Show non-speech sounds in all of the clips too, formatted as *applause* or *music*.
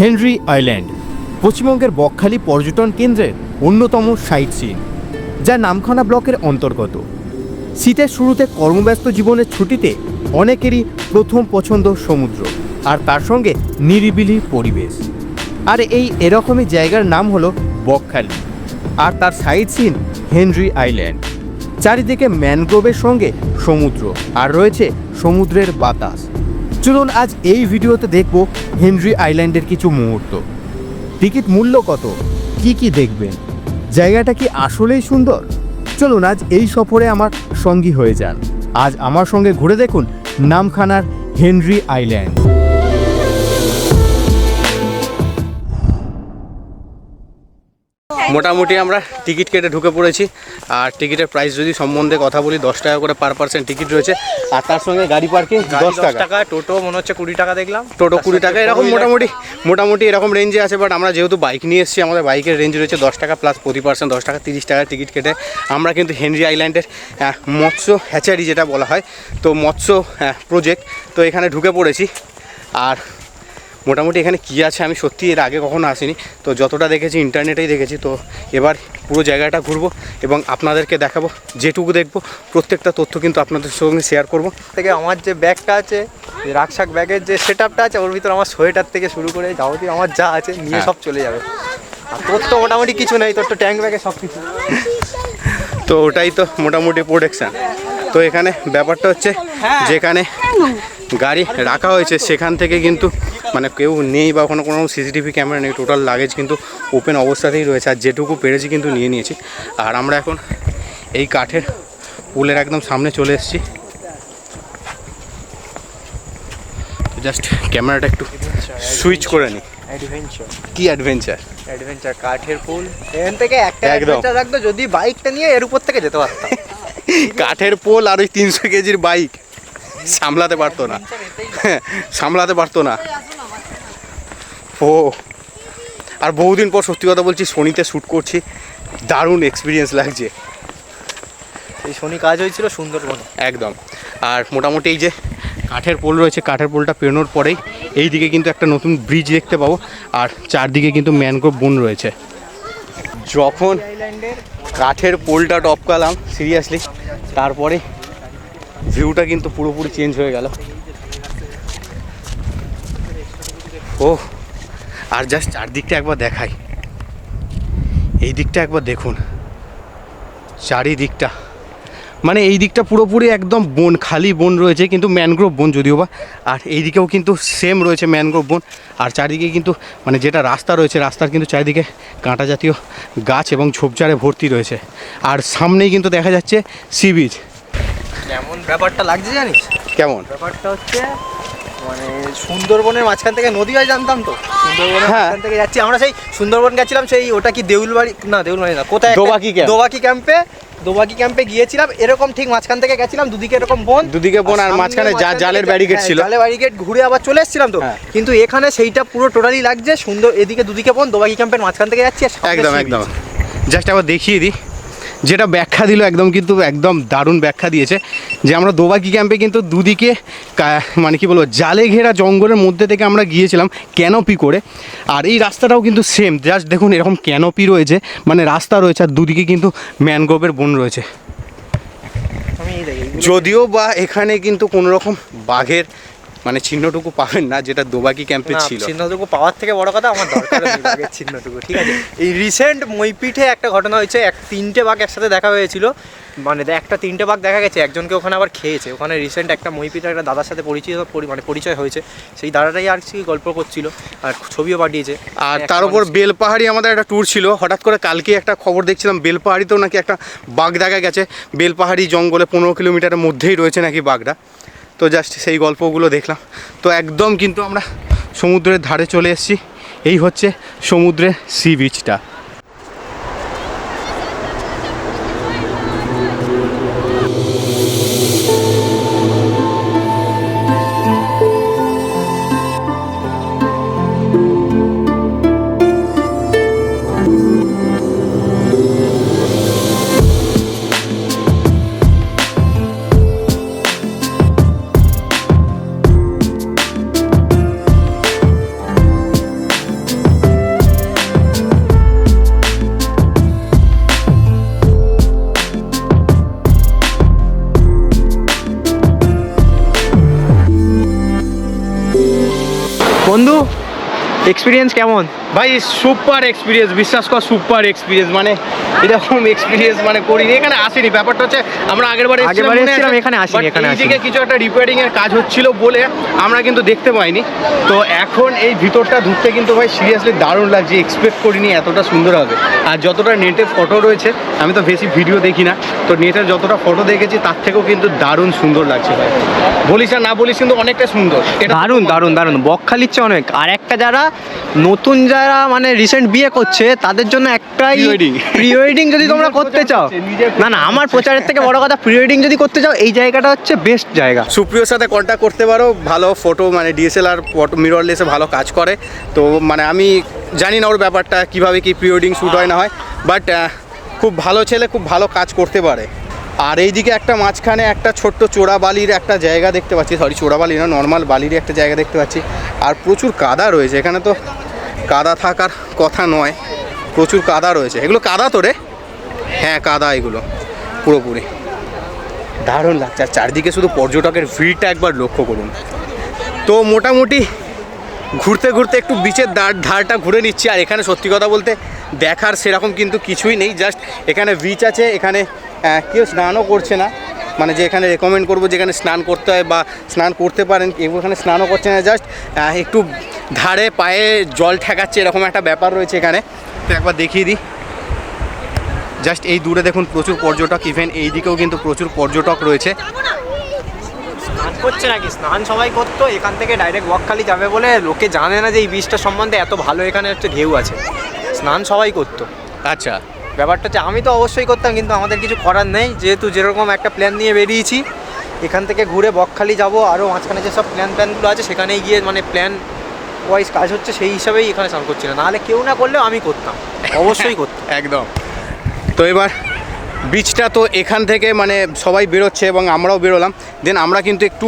Henry island, পশ্চিমবঙ্গের বকখালি পর্যটন কেন্দ্রের অন্যতম সাইট সিন যা নামখানা ব্লকের অন্তর্গত। শীতের শুরুতে কর্মব্যস্ত জীবনের ছুটিতে অনেকেরই প্রথম পছন্দ সমুদ্র, আর তার সঙ্গে নিরিবিলি পরিবেশ। আর এই এরকমই জায়গার নাম হলো বকখালি, আর তার সাইট সিন হেনরি আইল্যান্ড। চারিদিকে ম্যানগ্রোভের সঙ্গে সমুদ্র, আর রয়েছে সমুদ্রের বাতাস। চলুন আজ এই ভিডিওতে দেখব হেনরি আইল্যান্ডের কিছু মুহূর্ত। টিকিট মূল্য কত? কি কি দেখবেন? জায়গাটা কি আসলেই সুন্দর? চলুন আজ এই সফরে আমার সঙ্গী হয়ে যান। আজ আমার সঙ্গে ঘুরে দেখুন নামখানার হেনরি আইল্যান্ড। মোটামুটি আমরা টিকিট কেটে ঢুকে পড়েছি। আর টিকিটের প্রাইস যদি সম্বন্ধে কথা বলি দশ টাকা করে পার পার্সেন্ট টিকিট রয়েছে। আর তার সঙ্গে গাড়ি পার্কিং দশ টাকা। টাকা টোটো মনে হচ্ছে কুড়ি টাকা দেখলাম। টোটো কুড়ি টাকা এরকম মোটামুটি মোটামুটি এরকম রেঞ্জে আছে বাট আমরা যেহেতু বাইক নিয়ে এসেছি আমাদের বাইকের রেঞ্জ রয়েছে দশ টাকা প্লাস প্রতি পার্সেন্ট দশ টাকা তিরিশ টাকা টিকিট কেটে। আমরা কিন্তু হেনরি আইল্যান্ডের মৎস্য হ্যাচারি যেটা বলা হয় তো মৎস্য প্রজেক্ট তো এখানে ঢুকে পড়েছি। আর মোটামুটি এখানে কী আছে আমি সত্যি এর আগে কখনো আসিনি। তো যতটা দেখেছি ইন্টারনেটেই দেখেছি তো এবার পুরো জায়গাটা ঘুরবো এবং আপনাদেরকে দেখাবো যেটুকু দেখব প্রত্যেকটা তথ্য কিন্তু আপনাদের সঙ্গে শেয়ার করব। থেকে আমার যে ব্যাগটা আছে রাকশাক ব্যাগের যে সেট আপটা আছে ওর ভিতরে আমার সোয়েটার থেকে শুরু করে যাবতীয় আমার যা আছে নিয়ে হ্যাঁ। সব চলে যাবে। আর তোর তো মোটামুটি কিছু নেই তোর তো ট্যাঙ্ক ব্যাগে সব কিছু। তো ওটাই তো মোটামুটি প্রোটেকশান তো এখানে ব্যাপারটা হচ্ছে যেখানে গাড়ি রাখা হয়েছে সেখান থেকে কিন্তু মানে কেউ নেই বা ওখানে কোনো সিসিটিভি ক্যামেরা নেই টোটাল লাগেজ কিন্তু ওপেন অবস্থাতেই রয়েছে আর যেটুকু পেরেছি কিন্তু নিয়ে নিয়েছি। আর আমরা এখন এই কাঠের পুলের একদম সামনে চলে এসেছি। জাস্ট ক্যামেরাটা একটু সুইচ করে নিই অ্যাডভেঞ্চার কি অ্যাডভেঞ্চার অ্যাডভেঞ্চার কাঠের পুল। এখান থেকে একটা অ্যাডভেঞ্চার রাখতো যদি বাইকটা নিয়ে এর উপর থেকে যেতে পারতাম। *laughs* কাঠের পোল আর ওই তিনশো কেজির বাইক সামলাতে পারতো না। সামলাতে পারতো না। ও। আর বহুদিন পর সত্যি কথা বলছি সোনিতে শ্যুট করছি। দারুণ এক্সপিরিয়েন্স লাগছে। এই শনি কাজ হয়েছিল সুন্দরবনে। একদম। আর মোটামুটি এই যে কাঠের পোল রয়েছে কাঠের পোলটা পেরোনোর পরেই এই দিকে কিন্তু একটা নতুন ব্রিজ দেখতে পাবো। আর চারদিকে কিন্তু ম্যানগ্রোভ বন রয়েছে। যখন কাঠের পোলটা টপকালাম সিরিয়াসলি তারপরে ভিউটা কিন্তু পুরোপুরি চেঞ্জ হয়ে গেল। ও আর জাস্ট চারদিকটা একবার দেখাই। এই দিকটা একবার দেখুন। চারিদিকটা। মানে এই দিকটা পুরোপুরি একদম বন খালি বন রয়েছে কিন্তু ম্যানগ্রোভ বন যদিও বা। আর এই দিকেও কিন্তু সেম রয়েছে ম্যানগ্রোভ বন। আর চারিদিকে কিন্তু মানে যেটা রাস্তা রয়েছে রাস্তার কিন্তু চারিদিকে কাঁটা জাতীয় গাছ এবং ঝোপঝাড়ে ভর্তি রয়েছে। আর সামনেই কিন্তু দেখা যাচ্ছে সি বিচ কেমন ব্যাপারটা লাগছে জানিস? কেমন? ব্যাপারটা হচ্ছে মানে সুন্দরবনের মাঝখান থেকে নদী হয় জানতাম তো। সুন্দরবনের হ্যাঁ। মাঝখান থেকে যাচ্ছি। আমরা সেই সুন্দরবন গেছিলাম সেই ওটা কি দেউলবাড়ি? না দেউলবাড়ি না কোথায় দোবাকি camp। দোবাকি ক্যাম্পে দোবাকি ক্যাম্পে গিয়েছিলাম। এরকম ঠিক মাঝখান থেকে গেছিলাম দুদিকে এরকম বন। দুদিকে বন আর মাঝখানে যা- জালের ব্যারিকেড ছিল। জালের ব্যারিকেড ঘুরে আবার চলে এসেছিলাম তো। হ্যাঁ। কিন্তু এখানে সেইটা পুরো টোটালি লাগছে। সুন্দর এদিকে দুদিকে বন দোবাকি ক্যাম্পের মাঝখান থেকে যাচ্ছি একদম একদম। জাস্ট আবার দেখিয়ে দিই। যেটা ব্যাখ্যা দিল একদম কিন্তু একদম দারুণ ব্যাখ্যা দিয়েছে যে আমরা দোবাকি ক্যাম্পে কিন্তু দুদিকে মানে কি বলব, জালে ঘেরা জঙ্গলের মধ্যে থেকে আমরা গিয়েছিলাম ক্যানোপি করে। আর এই রাস্তাটাও কিন্তু সেম জাস্ট দেখুন এরকম ক্যানোপি রয়েছে মানে রাস্তা রয়েছে, আর দুদিকে কিন্তু ম্যানগ্রোভের বন রয়েছে। যদিও বা এখানে কিন্তু কোনো রকম বাঘের মানে চিহ্নটুকু পাবেন না যেটা দোবাকি ক্যাম্পে ছিল। চিহ্নটুকু পাওয়ার থেকে বড় কথা আমার দরকার চিহ্নটুকু ঠিক আছে? এই রিসেন্ট মইপিঠে একটা ঘটনা হয়েছে এক তিনটে বাঘ একসাথে দেখা হয়েছিল। মানে একটা তিনটে বাঘ দেখা গেছে একজনকে ওখানে আবার খেয়েছে। ওখানে রিসেন্ট একটা মইপিঠে একটা দাদার সাথে পরিচয় পরি- মানে পরিচয় হয়েছে। সেই দাদাটাই আর কি গল্প করছিল আর ছবিও পাঠিয়েছে। আর তার উপর বেলপাহাড়ি আমাদের একটা ট্যুর ছিল। হঠাৎ করে কালকে একটা খবর দেখছিলাম বেলপাহাড়িতেও নাকি একটা বাঘ দেখা গেছে। বেলপাহাড়ি জঙ্গলে পনেরো কিলোমিটারের মধ্যেই রয়েছে নাকি বাঘটা। তো জাস্ট সেই গল্পগুলো দেখলাম। তো একদম কিন্তু আমরা সমুদ্রের ধারে চলে এসেছি। এই হচ্ছে সমুদ্রের সি বিচটা fondo. এক্সপিরিয়েন্স কেমন? ভাই সুপার এক্সপিরিয়েন্স বিশ্বাস কর সুপার এক্সপিরিয়েন্স মানে এরকম এক্সপিরিয়েন্স মানে করিনি এখানে আসেনি। ব্যাপারটা হচ্ছে আমরা আগের বারে আগেরবার এসেছিলাম, এখানে আসিনি, এখানে আসিনি। কিছু একটা রিপেয়ারিং এর কাজ হচ্ছিল বলে আমরা কিন্তু দেখতে পাইনি। তো এখন এই ভিতরটা ঢুকতে কিন্তু ভাই সিরিয়াসলি দারুণ লাগছে এক্সপেক্ট করিনি এতটা সুন্দর হবে। আর যতটা নেটে ফটো রয়েছে আমি তো বেশি ভিডিও দেখি না তো নেটের যতটা ফটো দেখেছি তার থেকেও কিন্তু দারুণ সুন্দর লাগছে ভাই। বলিস আর না বলিস কিন্তু অনেকটা সুন্দর। দারুণ দারুণ দারুণ। বকখালিচ্ছে অনেক। আর একটা যারা নতুন যারা মানে রিসেন্ট বিয়ে করছে তাদের জন্য একটাই। প্রি ওয়েডিং যদি তোমরা করতে চাও। না না আমার প্রচারের থেকে বড় কথা প্রি ওয়েডিং যদি করতে চাও এই জায়গাটা হচ্ছে বেস্ট জায়গা। সুপ্রিয়র সাথে কন্ট্যাক্ট করতে পারো ভালো ফটো মানে ডিএসএলআর ফটো মিররলেসে ভালো কাজ করে। তো মানে আমি জানি না ওর ব্যাপারটা কীভাবে কি প্রি ওয়েডিং শ্যুট হয় না হয় বাট খুব ভালো ছেলে খুব ভালো কাজ করতে পারে। আর এইদিকে একটা মাঝখানে একটা ছোট্ট চোরা বালির একটা জায়গা দেখতে পাচ্ছি। সরি চোরা বালি না নর্মাল বালির একটা জায়গা দেখতে পাচ্ছি। আর প্রচুর কাদা রয়েছে, এখানে তো কাদা থাকার কথা নয়। প্রচুর কাদা রয়েছে। এগুলো কাদা তো রে? হ্যাঁ কাদা এগুলো, পুরোপুরি। দারুণ লাগছে। আর চারদিকে শুধু পর্যটকের ভিড়টা একবার লক্ষ্য করুন। তো মোটামুটি ঘুরতে ঘুরতে একটু বিচের ধার ধারটা ঘুরে নিচ্ছি। আর এখানে সত্যি কথা বলতে দেখার সেরকম কিন্তু কিছুই নেই। জাস্ট এখানে বিচ আছে, এখানে কেউ স্নানও করছে না। মানে যে এখানে রেকমেন্ড করব যেখানে স্নান করতে হয় বা স্নান করতে পারেন কেউ এখানে স্নানও করছে না। জাস্ট একটু ধারে পায়ে জল ঠেকাচ্ছে এরকম একটা ব্যাপার রয়েছে এখানে। তো একবার দেখিয়ে দিই। জাস্ট এই দূরে দেখুন প্রচুর পর্যটক ইভেন এই দিকেও কিন্তু প্রচুর পর্যটক রয়েছে। স্নান করছে নাকি? স্নান সবাই করতো এখান থেকে ডাইরেক্ট বকখালি যাবে বলে লোকে জানে না যে এই বীজটা সম্বন্ধে এত ভালো এখানে হচ্ছে ঢেউ আছে। স্নান সবাই করতো। আচ্ছা। ব্যাপারটা হচ্ছে, আমি তো অবশ্যই করতাম, কিন্তু আমাদের কিছু করার নেই। যেহেতু যেরকম একটা প্ল্যান নিয়ে বেরিয়েছি, এখান থেকে ঘুরে বকখালি যাব আরও মাঝখানে যেসব প্ল্যান প্ল্যানগুলো আছে, সেখানেই গিয়ে মানে প্ল্যান ওয়াইজ কাজ হচ্ছে, সেই হিসাবেই এখানে স্নান করছি। না নাহলে কেউ না করলেও আমি করতাম, অবশ্যই করতাম। *laughs* একদম। তো এবার বিচটা তো এখান থেকে মানে সবাই বেরোচ্ছে এবং আমরাও বেরোলাম। দেন আমরা কিন্তু একটু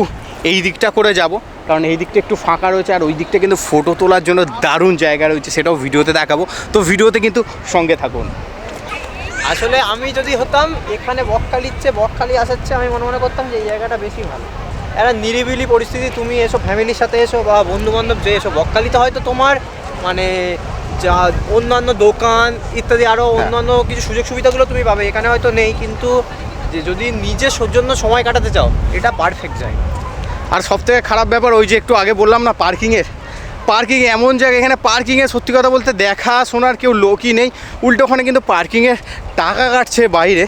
এই দিকটা করে যাব, কারণ এই দিকটা একটু ফাঁকা রয়েছে, আর ওই দিকটা কিন্তু ফটো তোলার জন্য দারুণ জায়গা রয়েছে, সেটাও ভিডিওতে দেখাবো। তো ভিডিওতে কিন্তু সঙ্গে থাকুন। আসলে আমি যদি হতাম এখানে বকখালির চেয়ে বকখালি আসাচ্ছে আমি মনে মনে করতাম যে এই জায়গাটা বেশি ভালো। একটা নিরিবিলি পরিস্থিতি তুমি এসো ফ্যামিলির সাথে এসো বা বন্ধু বান্ধব যে এসো বকখালিতে হয়তো তোমার মানে যা অন্যান্য দোকান ইত্যাদি আরও অন্যান্য কিছু সুযোগ সুবিধাগুলো তুমি পাবে এখানে হয়তো নেই কিন্তু যে যদি নিজের সৌজন্য সময় কাটাতে চাও এটা পারফেক্ট জায়গা। আর সব থেকে খারাপ ব্যাপার ওই যে একটু আগে বললাম না পার্কিংয়ের পার্কিং এমন জায়গা এখানে পার্কিংয়ে সত্যি কথা বলতে দেখা শোনার কেউ লোকই নেই। উল্টো ওখানে কিন্তু পার্কিংয়ের টাকা কাটছে বাইরে।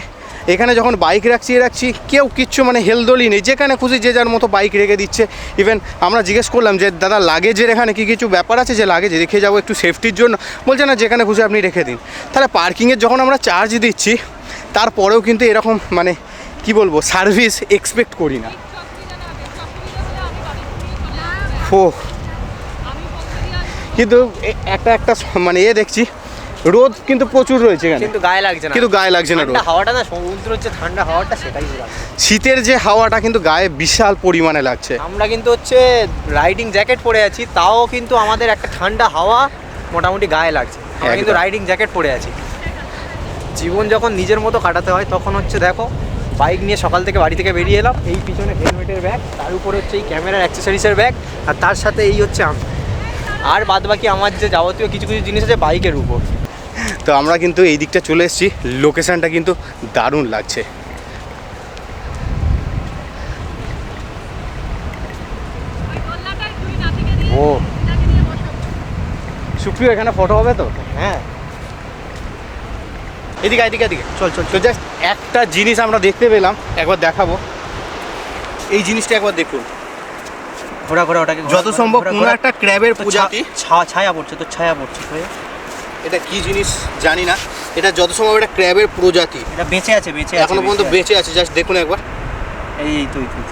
এখানে যখন বাইক রাখছি রাখছি কেউ কিচ্ছু মানে হেলদোলি নেই। যেখানে খুশি যে যার মতো বাইক রেখে দিচ্ছে। ইভেন আমরা জিজ্ঞেস করলাম যে দাদা লাগেজের এখানে কি কিছু ব্যাপার আছে যে লাগেজ রেখে যাব একটু সেফটির জন্য? বলছে না যেখানে খুশি আপনি রেখে দিন। তাহলে পার্কিংয়ের যখন আমরা চার্জ দিচ্ছি তারপরেও কিন্তু এরকম মানে কি বলব সার্ভিস এক্সপেক্ট করি না। ও কিন্তু একটা একটা মানে এ দেখছি রোদ কিন্তু প্রচুর রয়েছে এখানে। কিন্তু গায়ে লাগছে না। কিন্তু গায়ে লাগছে না রোদ। হাওয়াটা না সমুদ্র হচ্ছে ঠান্ডা হাওয়াটা সেটাই শীতের যে হাওয়াটা কিন্তু গায়ে বিশাল পরিমাণে লাগছে। আমরা কিন্তু হচ্ছে রাইডিং জ্যাকেট পরে আছি তাও কিন্তু আমাদের একটা ঠান্ডা হাওয়া মোটামুটি গায়ে লাগছে। আমরা কিন্তু রাইডিং জ্যাকেট পরে আছি। জীবন যখন নিজের মতো কাটাতে হয় তখন হচ্ছে দেখো বাইক নিয়ে সকাল থেকে বাড়ি থেকে বেরিয়ে এলাম এই পিছনে হেলমেটের ব্যাগ তার উপরে হচ্ছে এই ক্যামেরার অ্যাক্সেসরিজের ব্যাগ আর তার সাথে এই হচ্ছে আমি আর বাদ বাকি আমার যে যাবতীয় কিছু কিছু জিনিস আছে বাইকের উপর। তো আমরা কিন্তু এই দিকটা চলে এসেছি। লোকেশানটা কিন্তু দারুণ লাগছে। ও। সুপ্রিয় এখানে ফটো হবে তো? হ্যাঁ। এদিকে এদিকে এদিকে চল চল তো জাস্ট একটা জিনিস আমরা দেখতে পেলাম একবার দেখাবো। এই জিনিসটা একবার দেখুন। ঘোরা ঘোরা ওটাকে যত সম্ভব কোনো একটা ক্র্যাবের প্রজাতি ছায়া পড়ছে তো ছায়া পড়ছে এটা কি জিনিস জানি না। এটা যত সম্ভব এটা ক্র্যাবের প্রজাতি। এটা বেঁচে আছে বেঁচে আছে এখনও পর্যন্ত বেঁচে আছে। জাস্ট দেখুন একবার। এই এই তুই তুই।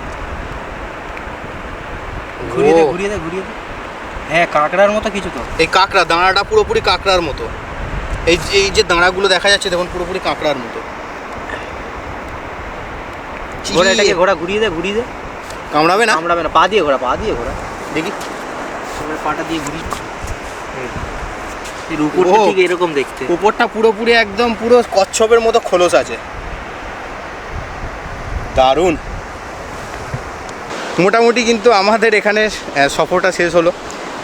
ঘুরিয়ে দে ঘুরিয়ে দে ঘুরিয়ে দে। হ্যাঁ কাঁকড়ার মতো কিছু তো। এই কাঁকড়া দাঁড়াটা পুরোপুরি কাঁকড়ার মতো। এই যে- এই যে দাঁড়াগুলো দেখা যাচ্ছে দেখুন পুরোপুরি কাঁকড়ার মতো। ঘোড়া এটাকে ঘোরা ঘুরিয়ে দে ঘুরিয়ে দে। কামড়াবে না? কামড়াবে না পা দিয়ে ঘোরা পা দিয়ে ঘোরা। দেখি। পাটা দিয়ে ঘুরি। উপরটা ঠিক এরকম দেখতে। উপরটা পুরোপুরি একদম পুরো কচ্ছপের মতো খোলস আছে। দারুণ। মোটামুটি কিন্তু আমাদের এখানে সফরটা শেষ হলো।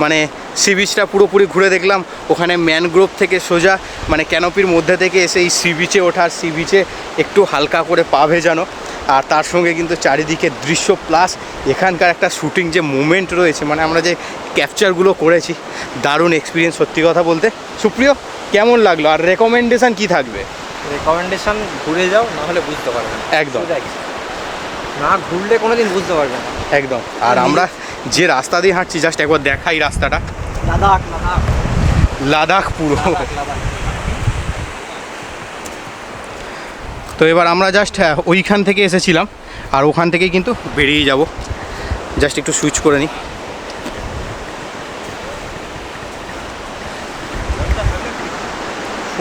মানে সি বিচটা পুরোপুরি ঘুরে দেখলাম। ওখানে ম্যানগ্রোভ থেকে সোজা মানে ক্যানোপির মধ্যে থেকে এসে এই সি বিচে ওঠার সি বিচে একটু হালকা করে পা ভেজানো। আর তার সঙ্গে কিন্তু চারিদিকে দৃশ্য প্লাস এখানকার একটা শুটিং যে মুমেন্ট রয়েছে মানে আমরা যে ক্যাপচারগুলো করেছি দারুণ এক্সপিরিয়েন্স সত্যি কথা বলতে। সুপ্রিয় কেমন লাগল? আর রেকমেন্ডেশান কি থাকবে? রেকমেন্ডেশান ঘুরে যাও না হলে বুঝতে পারবে না। একদম। না ঘুরলে কোনোদিন বুঝতে পারবে না। একদম। আর আমরা যে রাস্তা দিয়ে হাঁটছি জাস্ট একবার দেখাই রাস্তাটা। লাদাখ লাদাখ। লাদাখ পুরো লাদাখ লাদাখ তো এবার আমরা জাস্ট ওইখান থেকে এসেছিলাম আর ওখান থেকেই কিন্তু বেরিয়ে যাব। জাস্ট একটু সুইচ করে নিই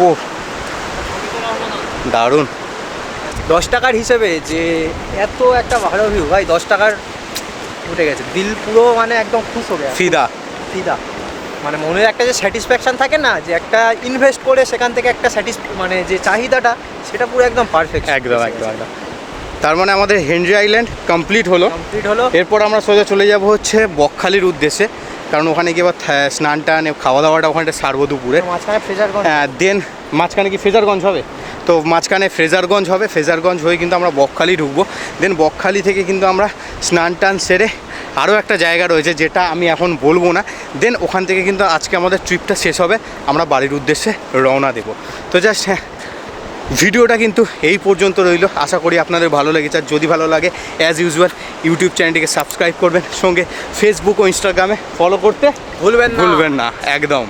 ও দারুণ। দশ টাকার হিসেবে যে এত একটা ভালো ভিউ ভাই দশ টাকার উঠে গেছে। দিল পুরো মানে একদম খুশ হয়ে ফিদা। ফিদা। মানে মনের একটা যে স্যাটিসফ্যাকশন থাকে না যে একটা ইনভেস্ট করে সেখান থেকে একটা স্যাটিস মানে যে চাহিদাটা সেটা পুরো একদম পারফেক্ট একদম একদম একদম। তার মানে আমাদের হেনরি আইল্যান্ড কমপ্লিট হলো। কমপ্লিট হলো। এরপর আমরা সোজা চলে যাব হচ্ছে বকখালির উদ্দেশ্যে। কারণ ওখানে গিয়ে এবার থা- স্নান টান খাওয়া দাওয়াটা ওখানে সারবো দুপুরে। দেন মাঝখানে কি ফ্রেজারগঞ্জ হবে? তো মাঝখানে ফ্রেজারগঞ্জ হবে। ফ্রেজারগঞ্জ হয়ে কিন্তু আমরা বকখালি ঢুকবো। দেন বকখালি থেকে কিন্তু আমরা স্নান টান সেরে আরও একটা জায়গা রয়েছে যেটা আমি এখন বলব না। দেন ওখান থেকে কিন্তু আজকে আমাদের ট্রিপটা শেষ হবে। আমরা বাড়ির উদ্দেশ্যে রওনা দেবো। তো জাস্ট হ্যাঁ ভিডিওটা কিন্তু এই পর্যন্ত রইল। আশা করি আপনাদের ভালো লেগেছে। আর যদি ভালো লাগে অ্যাজ ইউজুয়াল ইউটিউব চ্যানেলটিকে সাবস্ক্রাইব করবেন। সঙ্গে ফেসবুক ও ইনস্টাগ্রামে ফলো করতে ভুলবেন ভুলবেন না। একদম।